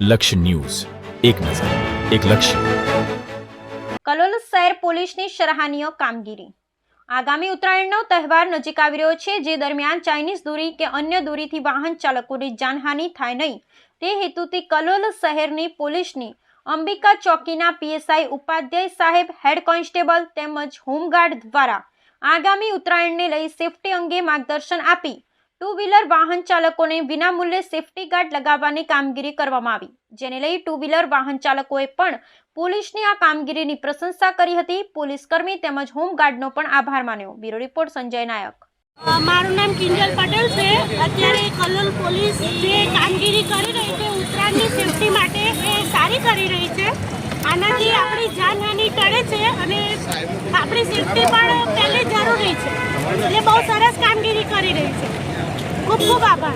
લક્ષ્ય ન્યૂઝ. એક નજર, એક લક્ષ્ય. કલોલ શહેર પોલીસની સરાહનીય કામગીરી. આગામી ઉત્તરાયણનો તહેવાર નજીક આવી રહ્યો છે, જે દરમિયાન ચાઇનીઝ દૂરી કે અન્ય દૂરીથી વાહન ચાલકોની જાનહાનિ થાય નહીં. તે હેતુથી કલોલ શહેરની પોલીસની અંબિકા ચોકીના પીએસઆઈ ઉપાધ્યાય સાહેબ, હેડ કોન્સ્ટેબલ તેમજ હોમગાર્ડ દ્વારા આગામી ઉત્તરાયણને લઈ સેફટી અંગે માર્ગદર્શન આપી ટુ વ્હીલર વાહન ચાલકોને વિનામૂલ્યે સેફટી ગાર્ડ લગાવવાની કામગીરી કરવામાં આવી. જેને લઈ ટુ વ્હીલર વાહન ચાલકોએ પણ પોલીસની આ કામગીરીની પ્રશંસા કરી હતી. પોલીસ કર્મી તેમજ હોમગાર્ડનો પણ આભાર માન્યો. Bureau report, Sanjay Nayak. મારું નામ કિંજલ પટેલ છે. અત્યારે કલોલ પોલીસ જે કામગીરી કરી રહી છે, ઉત્તરાયણની સેફટી માટે એ સારી કરી રહી છે. આનાથી આપણી જાનહાની ટળે છે અને આપણી સેફટી પણ પહેલી જરૂરી છે. એ બહુ સરસ કામગીરી કરી રહી છે. 婆爸爸。